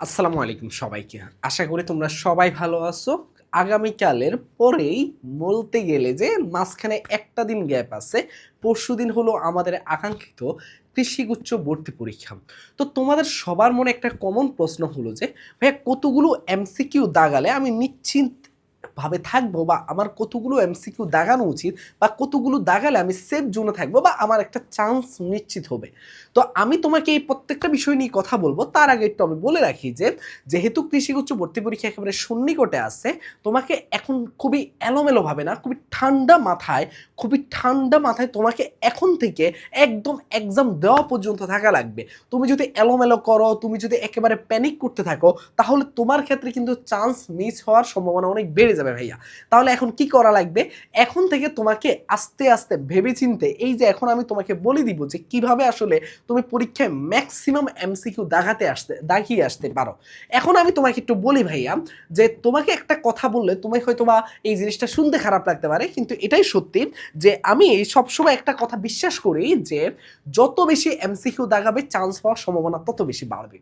আসসালামু আলাইকুম সবাইকে। আশা করি তোমরা সবাই ভালো আছো। আগামীকালের পরেই বলতে গেলে যে মাঝখানে একটা দিন গ্যাপ আছে, পরশু দিন হলো আমাদের আকাঙ্ক্ষিত কৃষিগুচ্ছ ভর্তি পরীক্ষা। তো তোমাদের সবার মনে একটা কমন প্রশ্ন হলো যে, ভাইয়া, কতগুলো এমসিকিউ দাগালে আমি নিশ্চিন্ত ভাবে থাকব বা আমার কতগুলো এমসিকিউ দাগানো উচিত বা কতগুলো দাগালে আমি সেফ জোনে থাকব বা আমার একটা চান্স নিশ্চিত হবে? তো আমি তোমাকে এই প্রত্যেকটা বিষয় নিয়ে কথা বলব। তার আগে একটু আমি বলে রাখি যে, যেহেতু কৃষিগুচ্ছ ভর্তি পরীক্ষা একেবারে সন্নিকটে আছে, তোমাকে এখন খুবই এলোমেলো ভাবে না, খুবই ঠান্ডা মাথায়, খুবই ঠান্ডা মাথায় তোমাকে এখন থেকে একদম এক্সাম দেওয়া পর্যন্ত থাকা লাগবে। তুমি যদি এলোমেলো করো, তুমি যদি একেবারে প্যানিক করতে থাকো, তাহলে তোমার ক্ষেত্রে কিন্তু চান্স মিস হওয়ার সম্ভাবনা অনেক বেড়ে যাবে ভাইয়া। তাহলে এখন কি করা লাগবে? এখন থেকে তোমাকে আস্তে আস্তে ভেবে চিনতে এই যে এখন আমি তোমাকে বলে দিব যে কীভাবে আসলে তুমি পরীক্ষায় ম্যাক্সিমাম এমসিকিউ দাগাতে আসতে, দাগিয়ে আসতে পারো। এখন আমি তোমাকে একটু বলি ভাইয়া, যে তোমাকে একটা কথা বললে তুমি হয়তো বা এই জিনিসটা শুনতে খারাপ লাগতে পারে, কিন্তু এটাই সত্যি যে আমি সবসময় একটা কথা বিশ্বাস করি যে যত বেশি এমসিকিউ দাগাবে চান্স পাওয়ার সম্ভাবনা তত বেশি বাড়বে।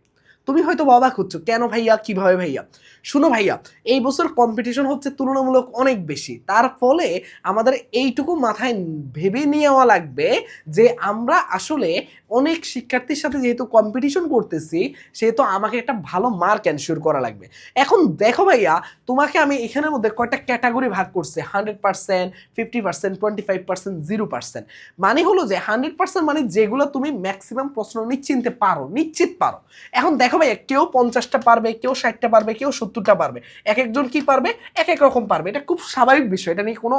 তুমি হয়তো অবাক হচ্ছ, কেন ভাইয়া, কীভাবে ভাইয়া? শুনো ভাইয়া, এই বছর কম্পিটিশন হচ্ছে তুলনামূলক অনেক বেশি। তার ফলে আমাদের এইটুকু মাথায় ভেবে নেওয়া লাগবে যে আমরা আসলে অনেক শিক্ষার্থীর সাথে যেহেতু কম্পিটিশন করতেছি, সেহেতু আমাকে একটা ভালো মার্ক এনশিওর করা লাগবে। এখন দেখো ভাইয়া, তোমাকে আমি এখানের মধ্যে কয়টা ক্যাটাগরি ভাগ করছে? Hundred percent fifty percent twenty five percent zero percent মানে হলো যে হান্ড্রেড পার্সেন্ট মানে যেগুলো তুমি ম্যাক্সিমাম প্রশ্ন নিশ্চিন্তে পারো, নিশ্চিত পারো। এখন দেখো ভাইয়া কেউ পঞ্চাশটা পারবে, কেউ ষাটটা পারবে, কেউ সত্তরটা পারবে। এক একজন কি পারবে? এক এক রকম পারবে। এটা খুব স্বাভাবিক বিষয়, এটা নিয়ে কোনো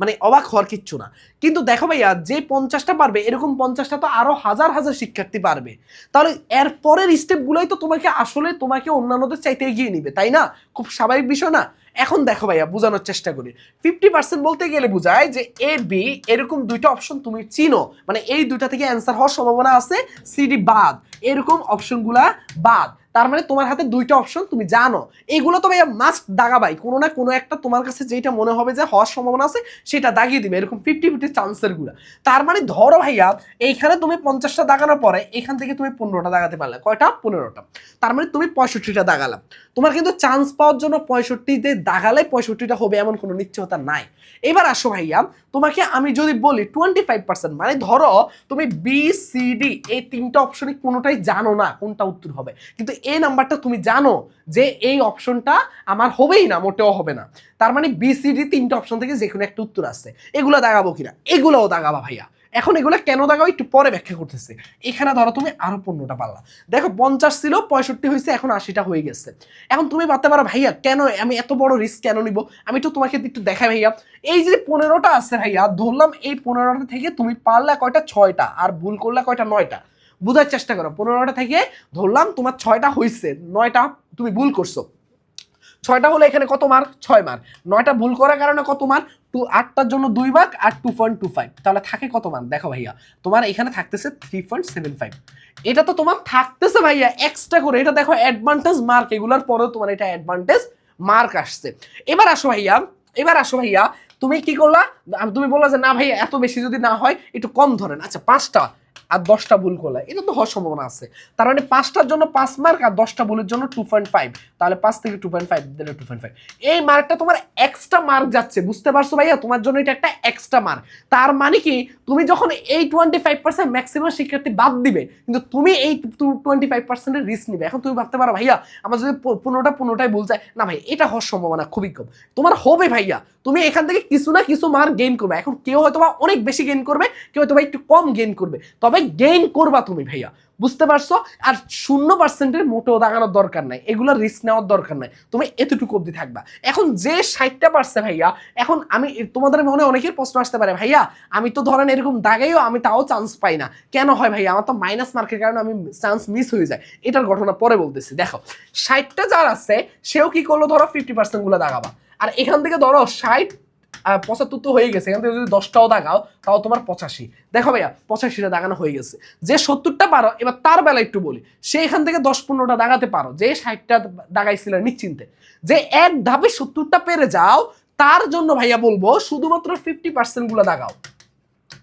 মানে অবাক হওয়ার কিচ্ছু না। কিন্তু দেখো ভাইয়া, যে পঞ্চাশটা পারবে, এরকম পঞ্চাশটা তো আরও হাজার হাজার শিক্ষার্থী পারবে। তাহলে এর পরের স্টেপগুলোই তো তোমাকে আসলে তোমাকে অন্যান্যদের চাইতে এগিয়ে নিবে, তাই না? খুব স্বাভাবিক বিষয় না? এখন দেখো ভাইয়া, বোঝানোর চেষ্টা করি। ফিফটি পার্সেন্ট বলতে গেলে বোঝায় যে এ বি এরকম দুইটা অপশন তুমি চিনো। মানে এই দুইটা থেকে অ্যান্সার হওয়ার সম্ভাবনা আছে সিডি বাদ। এরকম অপশনগুলা বাদ। তার মানে তোমার হাতে দুইটা অপশন তুমি জানো। এগুলো তো ভাইয়া মাস্ট দাগাবাই। কোনো না কোনো একটা তোমার কাছে যেটা মনে হবে যে হওয়ার সম্ভাবনা আছে, সেটা দাগিয়ে দিবে। এরকম ফিফটি ফিফটি চান্সেরগুলা তার মানে ধরো ভাইয়া, এইখানে তুমি পঞ্চাশটা দাগানোর পরে এখান থেকে তুমি পনেরোটা দাগাতে পারলে। কয়টা? পনেরোটা। তার মানে তুমি পঁয়ষট্টিটা দাগালাম তোমার কিন্তু চান্স পাওয়ার জন্য পঁয়ষট্টিতে দাগালে পঁয়ষট্টিটা হবে এমন কোনো নিশ্চয়তা নাই। এবার আসো ভাইয়া, তোমাকে আমি যদি বলি টোয়েন্টি ফাইভ পার্সেন্ট মানে ধরো তুমি বি সি ডি এই তিনটা অপশনে কোনোটাই জানো না কোনটা উত্তর হবে। কিন্তু এই নাম্বারটা তুমি জানো যে এই অপশনটা আমার হবেই না, মোটেও হবে না। তার মানে বি সি ডি তিনটা অপশন থেকে যে কোনো একটা উত্তর আছে এগুলো দাগাবো কিনা? এগুলোও দাগাবা ভাইয়া। এখন এগুলো কেন দাগাবো একটু পরে ব্যাখ্যা করতেছে। এখানে ধরো তুমি আরও পনেরোটা পারলা। দেখো, পঞ্চাশ ছিল, পঁয়ষট্টি হয়েছে, এখন আশিটা হয়ে গেছে। এখন তুমি ভাবতে পারো, ভাইয়া, কেন আমি এত বড় রিস্ক কেন নিব? আমি তো তোমাকে একটু দেখাই ভাইয়া। এই যে পনেরোটা আছে ভাইয়া, ধরলাম এই পনেরোটা থেকে তুমি পারলা কয়টা? ছয়টা। আর ভুল করলা কয়টা? নয়টা। বোঝার চেষ্টা করো। পনেরোটা থেকে ধরলাম তোমার ছয়টা হয়েছে নয়টা তুমি ভুল করছ। ছয়টা হলো এখানে কত মার্ক ছয় মার্ক নয়টা ভুল করার কারণে কত মার্ক টু আটটার জন্য দুই মার্ক আর টু পয়েন্ট টু ফাইভ তাহলে থাকে কত মার্ক দেখো ভাইয়া, তোমার এখানে থাকতেছে থ্রি পয়েন্ট সেভেন ফাইভ এটা তো তোমার থাকতেছে ভাইয়া এক্সট্রা করে। এটা দেখো অ্যাডভান্টেজ মার্ক এগুলোর পরেও তোমার এটা অ্যাডভান্টেজ মার্ক আসছে। এবার আসো ভাইয়া, এবার আসো ভাইয়া, তুমি কি করলা? তুমি বললা যে, না ভাইয়া, এত বেশি যদি না হয়, একটু কম ধরেন। আচ্ছা পাঁচটা। আর দশটা ভুল করলা, এটা তো হওয়ার সম্ভাবনা আছে। তার মানে পাঁচটার জন্য পাঁচ মার্ক আর দশটা ভুলের জন্য টু পয়েন্ট ফাইভ তাহলে পাঁচ থেকে টু পয়েন্ট ফাইভ দিলে টু পয়েন্ট ফাইভ এই মার্কটা তোমার এক্সট্রা মার্ক যাচ্ছে, বুঝতে পারছ ভাইয়া? তোমার জন্য এটা একটা এক্সট্রা মার্ক তার মানে কি? তুমি যখন এই টোয়েন্টি ফাইভ পার্সেন্ট ম্যাক্সিমাম শিক্ষার্থী বাদ দিবে, কিন্তু তুমি এই টোয়েন্টি ফাইভ পার্সেন্টের রিস্ক নিবে। এখন তুমি ভাবতে পারো, ভাইয়া, আমার যদি পনেরোটা পনেরোটাই যায়, না ভাই, এটা হওয়ার সম্ভাবনা খুবই কম। তোমার হবে ভাইয়া, তুমি এখান থেকে কিছু না কিছু মার্ক গেইন করবে। এখন কেউ হয়তো অনেক বেশি গেইন করবে, কেউ হয়তো একটু কম গেইন করবে। তবে গেইন করবা তুমি ভাইয়া। বুঝতে পারছ? আর শূন্য পার্সেন্টের মোটেও দাগানোর দরকার নাই। এগুলো রিস্ক নেওয়ার দরকার নাই। তুমি এতটুকু অবধি থাকবা। এখন যে ষাটটা পারছে ভাইয়া, এখন আমি তোমাদের মনে অনেকের প্রশ্ন আসতে পারে, ভাইয়া, আমি তো ধরেন এরকম দাগাইও, আমি তাও চান্স পাই না। কেন হয় ভাইয়া? আমার তো মাইনাস মার্কের কারণে আমি চান্স মিস হয়ে যায়। এটার ঘটনা পরে বলতেছি। দেখো, ষাটটা যার আছে, সেও কি করল? ধরো ফিফটি পার্সেন্টগুলো দাগাবা। আর এখান থেকে ধরো ষাট পঁচাত্তর তো হয়ে গেছে, এখান থেকে যদি দশটাও দাগাও, তাও তোমার পঁচাশি। দেখো ভাইয়া, পঁচাশিটা দাগানো হয়ে গেছে। যে সত্তরটা পারো, এবার তার বেলা একটু বলি। সে এখান থেকে দশ পনেরোটা দাগাতে পারো, যে ষাটটা দাগাইছিল নিশ্চিন্তে। যে এক ধাপে সত্তরটা পেরে যাও, তার জন্য ভাইয়া বলব, শুধুমাত্র ফিফটি পার্সেন্টগুলো দাগাও,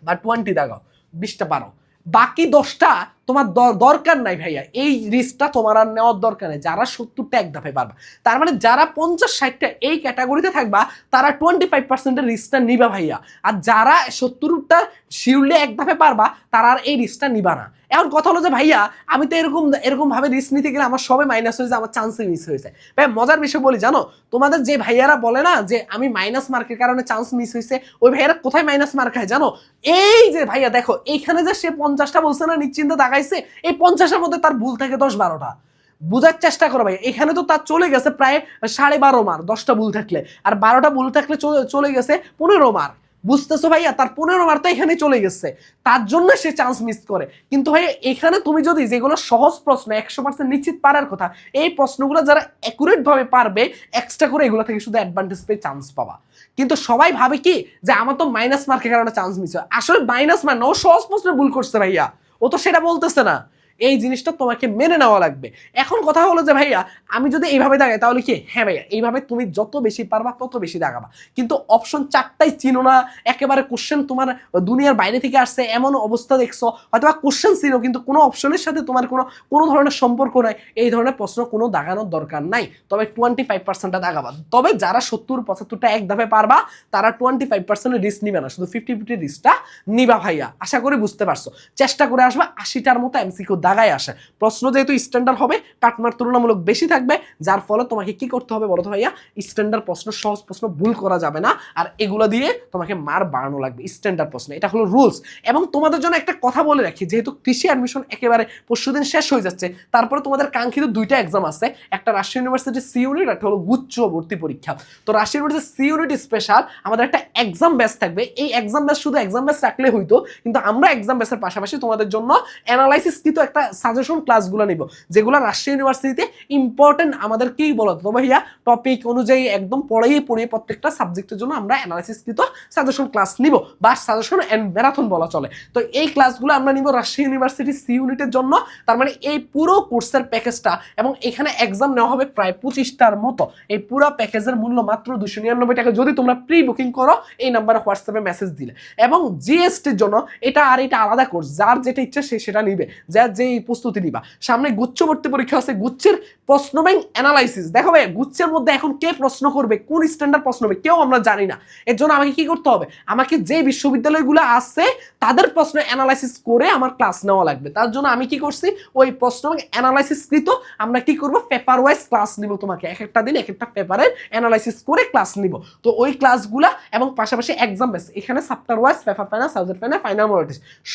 বা টোয়েন্টি দাগাও, বিশটা পারো। বাকি দশটা তোমার দর- দরকার নাই ভাইয়া। এই রিস্কটা তোমার আর নেওয়ার দরকার নেই। যারা সত্তরটা এক ধাপে পারবা তার মানে যারা পঞ্চাশ ষাটটা এই ক্যাটাগরিতে থাকবা, তারা টোয়েন্টি ফাইভ পার্সেন্টের রিস্কটা নিবা ভাইয়া। আর যারা সত্তরটা শিউরলে এক ধাপে পারবা, তারা আর এই রিস্কটা নিবা না। এখন কথা হলো যে ভাইয়া, আমি তো এরকম এরকম ভাবে রিস্ক নিতে গেলে আমার সবে মাইনাস হয়েছে আমার চান্সে মিস হয়েছে ভাই মজার বিষয় বলি, জানো? তোমাদের যে ভাইয়ারা বলে না যে, আমি মাইনাস মার্কের কারণে চান্স মিস হয়েছে ওই ভাইয়ারা কোথায় মাইনাস মার্ক হয়, জানো? এই যে ভাইয়া, দেখো, এইখানে যে সে পঞ্চাশটা বলছে না, নিশ্চিন্তে দাগাইছে এই পঞ্চাশের মধ্যে তার ভুল থাকে দশ বারোটা। বোঝার চেষ্টা করো ভাই, এখানে তো তার চলে গেছে প্রায় সাড়ে বারো মার, দশটা ভুল থাকলে। আর বারোটা ভুল থাকলে চলে- গেছে পনেরো মার। বুঝতেছো ভাইয়া? তার পনেরো মার তো এখানে চলে গেছে। তার জন্য সে চান্স মিস করে। কিন্তু ভাই এখানে তুমি যদি যেগুলো সহজ প্রশ্ন, একশো পার্সেন্ট নিশ্চিত পারার কথা, এই প্রশ্নগুলো যারা অ্যাকুরেট ভাবে পারবে এক্সট্রা করে এগুলো থেকে শুধু অ্যাডভান্টেজ পেয়ে চান্স পাবা। কিন্তু সবাই ভাবে কি? যে আমার তো মাইনাস মার্কের কারণে চান্স মিস হয়। আসলে মাইনাস মার ও সহজ প্রশ্নে ভুল করছে ভাইয়া। ও তো সেটা বলতেছে না। এই জিনিসটা তোমাকে মেনে নেওয়া লাগবে। এখন কথা হলো যে, ভাইয়া, আমি যদি এইভাবে দাগাই তাহলে কি? হ্যাঁ ভাইয়া, এইভাবে তুমি যত বেশি পারবা, তত বেশি দাগাবা। কিন্তু অপশন চারটাই চিনো না। একেবারে কোশ্চেন তোমার দুনিয়ার বাইরে থেকে আসছে, এমন অবস্থা দেখছ হয়তো বা কোশ্চেন ছিল কিন্তু কোনো অপশনের সাথে তোমার কোনো কোনো ধরনের সম্পর্ক নাই। এই ধরনের প্রশ্ন কোনো দাগানোর দরকার নাই। তবে টোয়েন্টি ফাইভ পার্সেন্টটা দাগাবা। তবে যারা সত্তর, পঁচাত্তরটা এক ধাপে পারবা, তারা টোয়েন্টি ফাইভ পার্সেন্টের রিস্ক নিবে না। শুধু ফিফটি ফিফটি রিস্কটা নিবা, ভাইয়া। আশা করি বুঝতে পারছ। চেষ্টা করে আসবা আশিটার মতো এমসিকিউ দাগায় আসে। প্রশ্ন যেহেতু স্ট্যান্ডার্ড হবে, কাটমার তুলনামূলক বেশি থাকবে, যার ফলে তোমাকে কি করতে হবে বলো তো ভাইয়া? স্ট্যান্ডার্ড প্রশ্ন, সহজ প্রশ্ন ভুল করা যাবে না, আর এগুলো দিয়ে তোমাকে মার বাড়ানো লাগবে স্ট্যান্ডার্ড প্রশ্ন। এটা হলো রুলস এবং তোমাদের জন্য একটা কথা বলে রাখি, যেহেতু কৃষি অ্যাডমিশন একেবারে পরশুদিন শেষ হয়ে যাচ্ছে, তারপরে তোমাদের কাঙ্ক্ষিত দুইটা এক্সাম আছে, একটা রাজশাহী ইউনিভার্সিটি সি ইউনিট একটা হলো গুচ্ছ ভর্তি পরীক্ষা। তো Rajshahi university C unit special আমাদের একটা এক্সাম ব্যাচ থাকবে। এই এক্সাম ব্যাচ শুধু এক্সাম ব্যাচ রাখলে হইতো, কিন্তু আমরা এক্সাম ব্যাচের পাশাপাশি তোমাদের জন্য অ্যানালাইসিস কিন্তু একটা সাজেশন ক্লাসগুলো নিব, যেগুলো রাজশাহী ইউনিভার্সিটিতে ইম্পর্টেন্ট আমাদের কি বলো তো ভাইয়া টপিক অনুযায়ী একদম পড়াইয়ে পড়িয়ে প্রত্যেকটা সাবজেক্টের জন্য আমরা অ্যানালাইসিস কৃত সাজেশন ক্লাস নিব বা সাজেশন অ্যান্ড ম্যারাথন বলা চলে। তো এই ক্লাসগুলো আমরা নিব রাজশাহী ইউনিভার্সিটি সি ইউনিটের জন্য, তার মানে এই পুরো কোর্সের প্যাকেজটা এবং এখানে এক্সাম নেওয়া হবে প্রায় পঁচিশটার মতো। এই পুরো প্যাকেজের মূল্য মাত্র দুশো নিরানব্বই টাকা। যদি তোমরা প্রি বুকিং করো, এই নাম্বারে হোয়াটসঅ্যাপে মেসেজ দিলে। এবং জিএসটির জন্য এটা আর এটা আলাদা কোর্স যার যেটা ইচ্ছা সে সেটা নিবে। যার যে প্রস্তুতি নিবা। সামনে গুচ্ছবর্তী পরীক্ষা আছে, গুচ্ছের প্রশ্ন ব্যাংক অ্যানালাইসিস দেখো ভাই গুচ্ছের মধ্যে এখন কে প্রশ্ন করবে, কোন স্ট্যান্ডার্ড প্রশ্ন হবে, কেউ আমরা জানি না। এর জন্য আমাকে কি করতে হবে? আমাকে যে বিশ্ববিদ্যালয়গুলো আছে, তাদের প্রশ্ন অ্যানালাইসিস করে আমার ক্লাস নেওয়া লাগবে। তার জন্য আমি কি করছি, ওই প্রশ্ন ব্যাংক অ্যানালাইসিস কৃত, আমরা কি করব পেপার ওয়াইজ ক্লাস নিব তোমাকে। এক একটা দিন, এক একটা পেপারের অ্যানালাইসিস করে ক্লাস নিব। তো ওই ক্লাসগুলা এবং পাশাপাশি এক্সাম বেস এখানে chapter wise paper final subject final final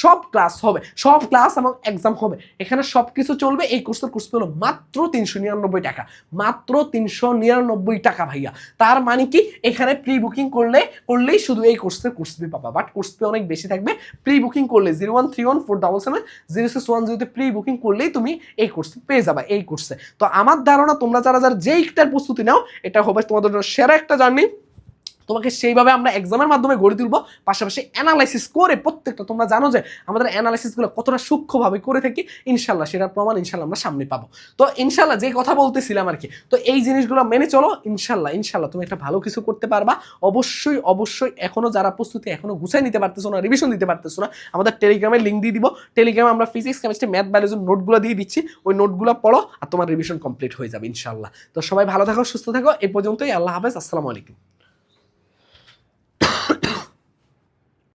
সব ক্লাস হবে। সব ক্লাস এবং এক্সাম হবে। এখানে সব কিছু চলবে। এই কোর্সের কোর্স হলো মাত্র তিনশো নিরানব্বই টাকা। মাত্র তিনশো নিরানব্বই টাকা ভাইয়া। তার মানে কি? এখানে প্রি বুকিং করলে, করলেই শুধু এই কোর্সের কোর্স ফি পাবা। বাট কোর্স ফি অনেক বেশি থাকবে। প্রি বুকিং করলে zero one three one four double seven zero six one জিরোতে প্রি বুকিং করলেই তুমি এই কোর্স পেয়ে যাবা, এই কোর্সে তো আমার ধারণা, তোমরা যারা যারা যেইটার প্রস্তুতি নাও, এটা হবে তোমাদের জন্য সেরা একটা জার্নি তোমাকে সেইভাবে আমরা এক্সামের মাধ্যমে গড়ে তুলবো, পাশাপাশি অ্যানালাইসিস করে প্রত্যেকটা, তোমরা জানো যে আমাদের অ্যানালাইসিসগুলো কতটা সূক্ষ্মভাবে করে থাকি, ইনশাল্লাহ সেটার প্রমাণ ইনশাল্লাহ আমরা সামনে পাবো। তো ইনশাল্লাহ যে কথা বলতেছিলাম আর কি তো এই জিনিসগুলো মেনে চলো, ইনশাল্লাহ ইনশাল্লাহ তুমি একটা ভালো কিছু করতে পারবা। অবশ্যই অবশ্যই এখনও যারা প্রস্তুতি এখনও গুছাই নিতে পারতেছো না রিভিশন দিতে পারতেছো না, আমাদের টেলিগ্রামে লিঙ্ক দিয়ে দিব। টেলিগ্রামে আমরা ফিজিক্স কেমিস্ট্রি ম্যাথ বায়োলজির নোটগুলো দিয়ে দিচ্ছি, ওই নোটগুলো পড়ো আর তোমার রিভিশন কমপ্লিট হয়ে যাবে ইনশাল্লাহ। তো সবাই ভালো থাকো, সুস্থ থাকো এই পর্যন্তই, আল্লাহ হাফেজ, আসসালামু আলাইকুম।